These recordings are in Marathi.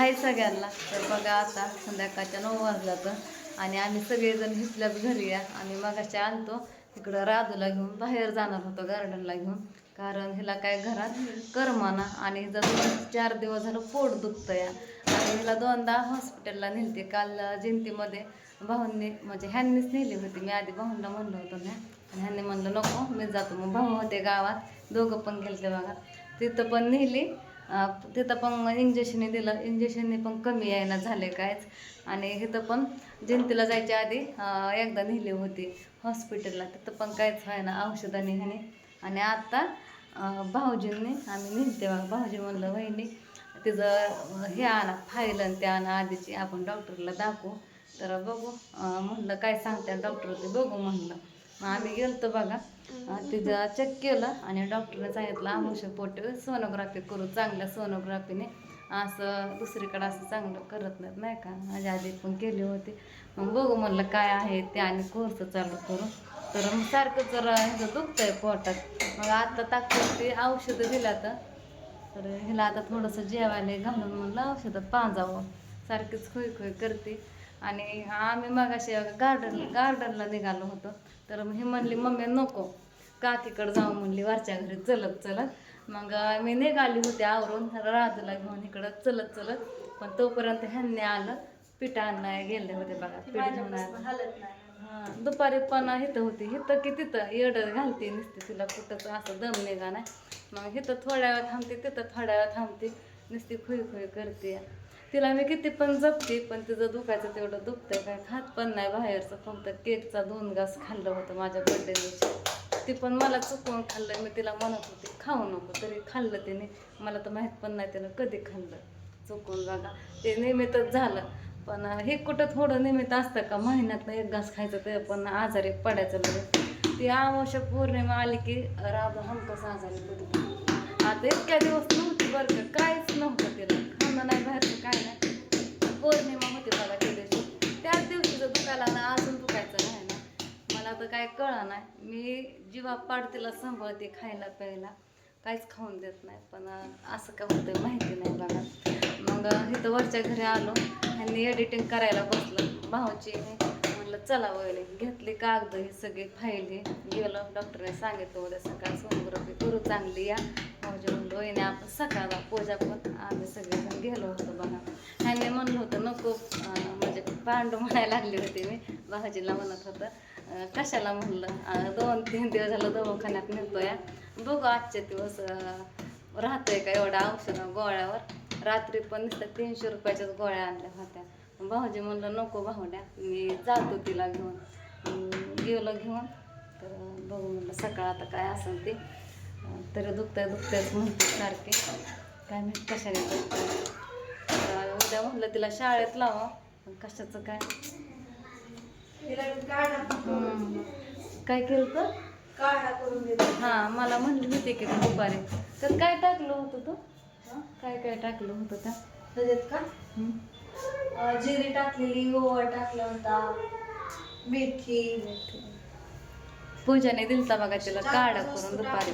हाय सगळ्यांना. तर बघा आता संध्याकाळच्या नऊ वाजला आणि आम्ही सगळेजण हिथल्याच घरी या. आणि मगाशी आणतो इकडं राजूला घेऊन बाहेर जाणार होतो गार्डनला घेऊन. कारण हिला काय घरात करमाना आणि जर दोन चार दिवस झालं पोट दुखतं या आणि हिला दोनदा हॉस्पिटलला नेलते. काल जयंतीमध्ये भाऊंनी म्हणजे ह्यांनीच नेली होती. मी आधी भाऊंना म्हणलं होतं ना. आणि ह्यांनी म्हणलं नको मी जातो. मग भाऊ होते गावात. दोघं पण गेलते बघा. तिथं पण नेली. तिथं पण इंजेक्शनने दिलं. इंजेक्शनने पण कमी यायला झाले कायच आणि इथं पण जयंतीला जायच्या आधी एकदा नेली होती हॉस्पिटलला तिथं पण कायच व्हायना औषधाने ह्याने. आणि आत्ता भाऊजींनी आम्ही नेलते बघा. भाऊजी म्हणलं वहिनी तिचं हे आणा फाईल आणि ते आणा आधीची. आपण डॉक्टरला दाखवू. तर बघू म्हणलं काय सांगते डॉक्टर ते बघू म्हणलं. मग आम्ही गेलतो बघा. तिथं चेक केलं आणि डॉक्टरने सांगितलं आमुष पोट सोनोग्राफी करू चांगल्या सोनोग्राफीने असं दुसरीकडं असं चांगलं करत नाहीत नाही का? माझ्या आधी पण केली होती. मग बघू म्हणलं काय आहे ते आणि कोर्स चालू करू. तर मग सारखं जरा ह्याचं आहे पोटात. मग आता ताकद औषधं दिलं तर. तर ह्याला आता थोडंसं जेवायला घालून म्हणलं औषधं पाजावं. सारखीच खोय खोय करते. आणि आम्ही मग असे गार्डन गार्डनला निघालो होतो. तर ही म्हणली मम्मी नको. काकीकडे जाऊ म्हणली वरच्या घरी चलत चलत. मग मी निघाली होते आवरून राजूला घेऊन इकडं चलत चलत. पण तोपर्यंत ह्यांनी आलं पीठ आणाय गेले होते बघा पीठ घेऊन हां दुपारी पण इथं होती. इथं की तिथं येडं घालते नुसते तिला कुठंच असं दम निघा नाही. मग इथं थोड्या वेळ थांबते तिथं थोड्या वेळ थांबते नुसती खुई खुई करते. तिला मी किती पण जपते पण तिचं दुखायचं तेवढं दुखतंय. काय खात पण नाही बाहेरचं फक्त केकचा दोन घास खाल्लं होतं माझ्या बड्डे दिवशी ती पण मला चुकवून खाल्लं. मी तिला म्हणत होते खाऊ नको. तरी खाल्लं तिने. मला तर माहीत पण नाही तिनं कधी खाल्लं. चुकून बघा. ते निमित्तच झालं. पण हे कुठं थोडं निमित्त असतं का? महिन्यातनं एक घास खायचं ते पण आजारी पडायचं म्हणजे ती अमावस्या पौर्णिमा आली की राधा हमकस आजारी पडते आता इतक्या दिवस नव्हती बरं का? काहीच नव्हतं तिला. खाणं नाही बाहेरचं काय नाही. पौर्णिमा होती बघा त्या दिवशी. त्याच दिवशीचं दुखायला ना अजून दुखायचं नाही ना. मला तर काय कळा नाही मी जीवा पाड तिला सांभाळते खायला प्यायला. काहीच खाऊन देत नाही पण असं का होतं माहिती नाही बघा. मग इथं वरच्या घरी आलो ह्यांनी एडिटिंग करायला बसलं. भाऊची म्हटलं चला वगैरे घेतले कागद ही सगळी फाईल गेलो डॉक्टरने सांगितलं उद्या सकाळ सोनोग्राफी करू चांगली या. भाऊजी म्हणलं वहिनी आपण सकाळला पूजा पण आम्ही सगळेजण गेलो होतो बघा. ह्यांनी म्हणलं होतं नको म्हणजे पांडू म्हणायला लागली होती मी. भाजीला म्हणत होतं कशाला म्हणलं? दोन तीन दिवस झालं दवाखान्यात नेतो या बघू आजचे दिवस राहतोय का एवढ्या औषधं गोळ्यावर? रात्री पण नुसतं तीनशे रुपयाच्याच गोळ्या आणल्या होत्या. भाऊजी म्हणलं नको भावड्या मी जातो तिला घेऊन. गेलो घेऊन. तर बघू म्हणलं सकाळ आता काय असेल ते. तरी दुखतंय दुखतंयच म्हणते सारखे. काय माहीत कशाने तर उद्या म्हणलं तिला शाळेत लावा. पण कशाचं काय. काय केलं तर हा मला म्हणली होती की तू दुपारी. तर काय टाकलं होतं तू? काय काय टाकलं होतं त्या? त्याच्यात का? जिरी टाकलेली ओवा टाकला होता मेथी. पूजाने दिलता बघा तिला काढा करून दुपारी.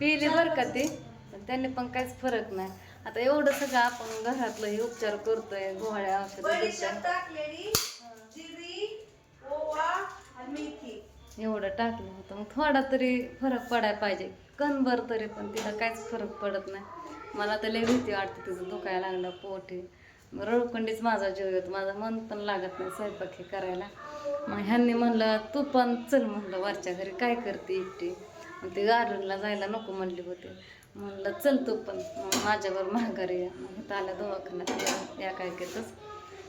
पिली बरं का ती. पण त्यांनी पण काहीच फरक नाही. आता एवढं सगळं आपण घरातलं हे उपचार करतोय गोळ्या औषधं एवढं टाकलं होतं. मग थोडा तरी फरक पडायला पाहिजे. कणभर तरी पण तिला काहीच फरक पडत नाही. मला तर लय भीती वाटते तिचं दुखायला लागलं पोट. रळकुंडीच मग माझा जीव येतो. माझं मन पण लागत नाही स्वयंपाक हे करायला. मग ह्यांनी म्हणलं तू पण चल म्हणलं वरच्या घरी काय करते एकटी? मग ते गार्डनला जायला नको म्हणली होते. म्हणलं चल तू पण मग माझ्यावर माघारी या. मग इथं आल्या दवाखान्यात. या काय केतच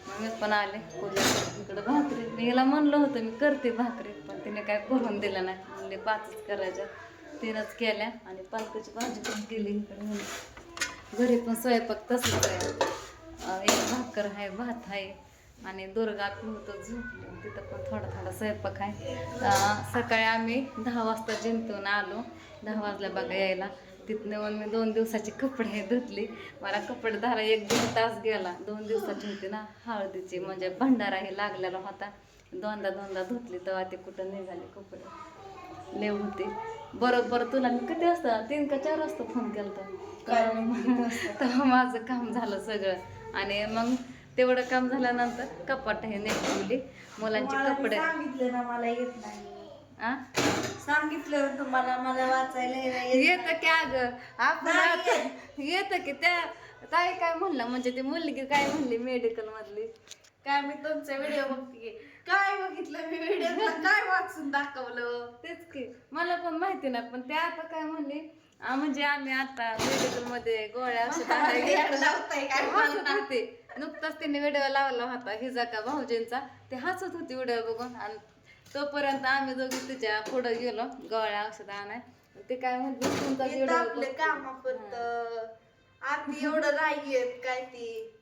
मग मी पण आले. पूजा इकडं भाकरी. मी हिला म्हणलं होतं मी करते भाकरी पण तिने काय करून दिलं नाही. म्हणले पाचच करायच्या. तिनंच केल्या आणि पालकाची भाजी पण केली इकडे. घरी पण स्वयंपाक तसंच आहे. एक भाकर आहे भात आहे आणि दुर्गा पिवतो झोपली. तिथं पण थोडा थोडा स्वयंपाक आहे. सकाळी आम्ही दहा वाजता जिंतून आलो. दहा वाजल्या बघा यायला. तिथनं येऊन मी दोन दिवसाची कपडे धुतली. मला कपडे धरा एक दीड तास गेला. दोन दिवसाची होती ना हळदीची म्हणजे भंडारा हे लागलेला होता. दोनदा दोनदा धुतली तेव्हा ते कुठं निघाले कपडे. लेव होते. बरोबर तुला मी किती वाजता तीन का चार वाजता फोन केला कारण तेव्हा माझं काम झालं सगळं. आणि मग तेवढं काम झाल्यानंतर कपाट हे नेटवली मुलांचे तुम्हाला कपडे. सांगितलं ना मला येत नाही. सांगितलं तुम्हाला मला वाचायला येत. की अगं? आपण येतं. की त्या ताई काय म्हणलं? म्हणजे ती मुलगी काय म्हणली मेडिकल मधली? काय मी तुमचा व्हिडिओ बघते काय बघितलं मी व्हिडिओ काय वाचून दाखवलं? तेच की. मला पण माहिती नाही पण ते आता काय म्हणली? आ, म्हणजे आम्ही आता मेडिकलमध्ये गोळ्या औषध? होती नुकताच तिने व्हिडिओ लावला होता हिजा का भाऊजींचा. ते हसत होती व्हिडिओ बघून. आणि तोपर्यंत आम्ही दोघी तिच्या पुढे गेलो गोळ्या औषध आणाय. ते काय म्हणते तुमचा व्हिडिओ कामापुरतं. एवढं नाही येत काय ती?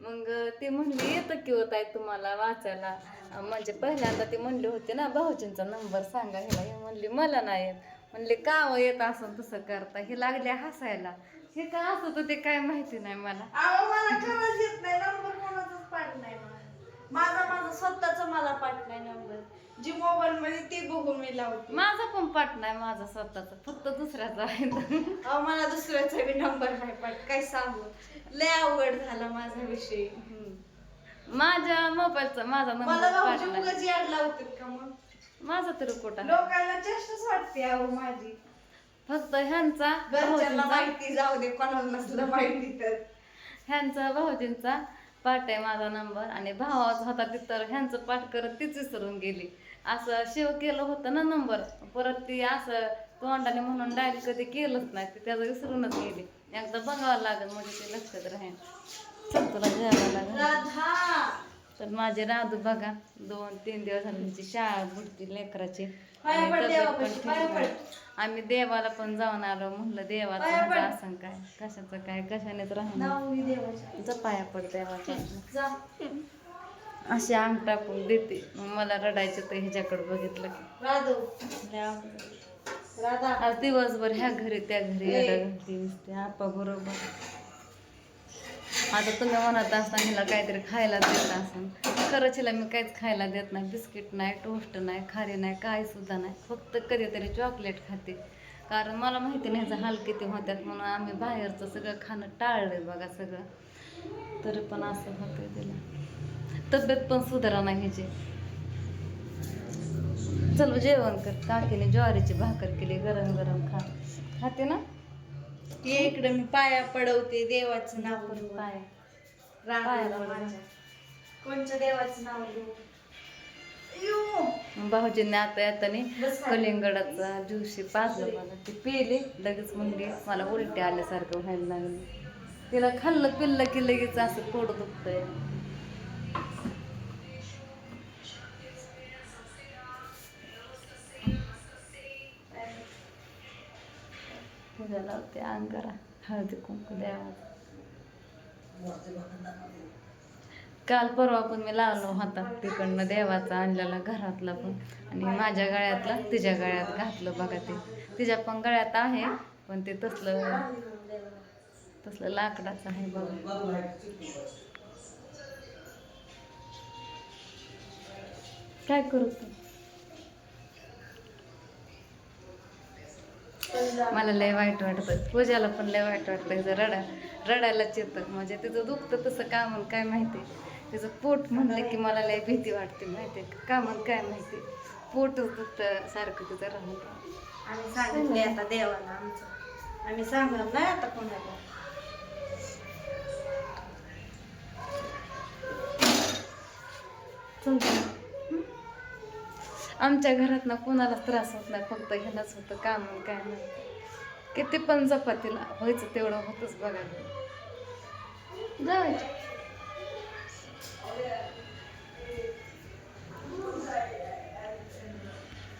मग ती म्हणली येतं की होत आहे तुम्हाला वाचायला. म्हणजे पहिल्यांदा ती म्हणली होती ना भाऊजींचा नंबर सांगा. हिला हे म्हणली मला नाही येत. म्हणले का हो येत असं तसं करता हे लागले हसायला. हे काय असत ते काय माहिती नाही मला. अहो मला खरंच येत नाही नंबर कोणाचाच पाठ नाही मला. माझा माझा स्वतःचा मला पाठ नाही नंबर. जी मोबाईल मध्ये ते बघून मी लावते. माझा पण पाठ नाही माझा स्वतःचा. फक्त दुसऱ्याचा आहे. अहो मला दुसऱ्याचा बी नंबर नाही पाठ काय सांगू? लय अवघड झाला माझा विषय. माझ्या मोबाईलचा माझा मला नंबर पाठ भाऊजी नाही. उगाच याड लावतात का मग? माझा तरी आहे? लोकांना चेष्टाच वाटते अहो माझी. फक्त ह्यांचा घरच्यांना भाऊजींचा माहिती जाऊ दे कोणाला नसलं माहिती तर. ह्यांचा भाऊजींचा पाठ आहे माझा नंबर आणि भावाचा होता तिथं ह्यांचं पाठ करत तीच विसरून गेली. असं शेव केलं होतं ना नंबर परत ती असं तोंडाने म्हणून डायल कधी केलंच नाही ती त्याचं विसरूनच गेली. एकदा बघावं लागेल म्हणजे ते लक्षात राहील. चल तुला जेवायला लागेल. तर माझे राधू बघा दोन तीन दिवस झाले तिची शाळा बुडती लेकराची. आम्ही देवाला पण जाऊन आलो म्हणलं देवाचं पड. माझं असं काय कशाचं काय कशानेच राहणार नाव देवाच्या. जा पाया पड देवाच्या. जा. अशी अंग टाकून देते. मला रडायचं तर ह्याच्याकडे बघितलं आज दिवसभर ह्या घरी त्या घरी आपा बरोबर. आता तुम्ही म्हणत असता हिला काहीतरी खायला देत असं खरंच हिला मी काहीच खायला देत नाही. बिस्किट नाही टोस्ट नाही खारी नाही काय सुद्धा नाही. फक्त कधीतरी चॉकलेट खाते. कारण मला माहिती नाही ह्याचा हाल किती होत्यात म्हणून आम्ही बाहेरचं सगळं खाणं टाळलं बघा सगळं. तरी पण असं होतं तिला. तब्येत पण सुधारा नाही ह्याची चलो जेवण कर. काकीने ज्वारीची भाकर केली गरम गरम खा. खाते ना? ये इकडे मी पाया पडवते देवाचं नाव घेऊन. पाय माझ्या. कोणच्या देवाचं नाव घेऊ. भाऊजींनी आता येताना बस खाली. कलिंगडाचा ज्यूस पाजलं मला ती पिली लगेच म्हणली मला उलटी आल्यासारखं व्हायला लागली तिला खाल्लं पिल्लं की लगेच असं पोट दुखतंय पूजा लावते अंगारा हळदी कुंकू द्यावा काल परवा पण मी लावलो होता तिकडनं देवाचा आणलेला घरातला पण. आणि माझ्या गळ्यातला तिच्या गळ्यात घातलं बघा ते. तिच्या पण गळ्यात आहे पण ते तसलं तसलं लाकडाचं आहे बघा. काय करू तू? मला लय वाईट वाटतं. पूजाला पण लय वाईट वाटतं हिचं रडा रडायलाच येतं म्हणजे तिचं दुखतं तसं का म्हणून काय माहिती? तिचं पोट म्हणलं की मला लय भीती वाटते माहिती का? म्हणून काय माहिती? पोटच दुखतं सारखं तिचं राहून. आम्ही सांगितले आता देवाला आमचं. आम्ही सांगणार नाही आता कोणाला. हं? आमच्या घरात ना कोणालाच त्रास होत नाही फक्त ह्यालाच होतं का म्हणून काय नाही. किती पण जपा व्हायचं तेवढं होतंच बघा. जायचं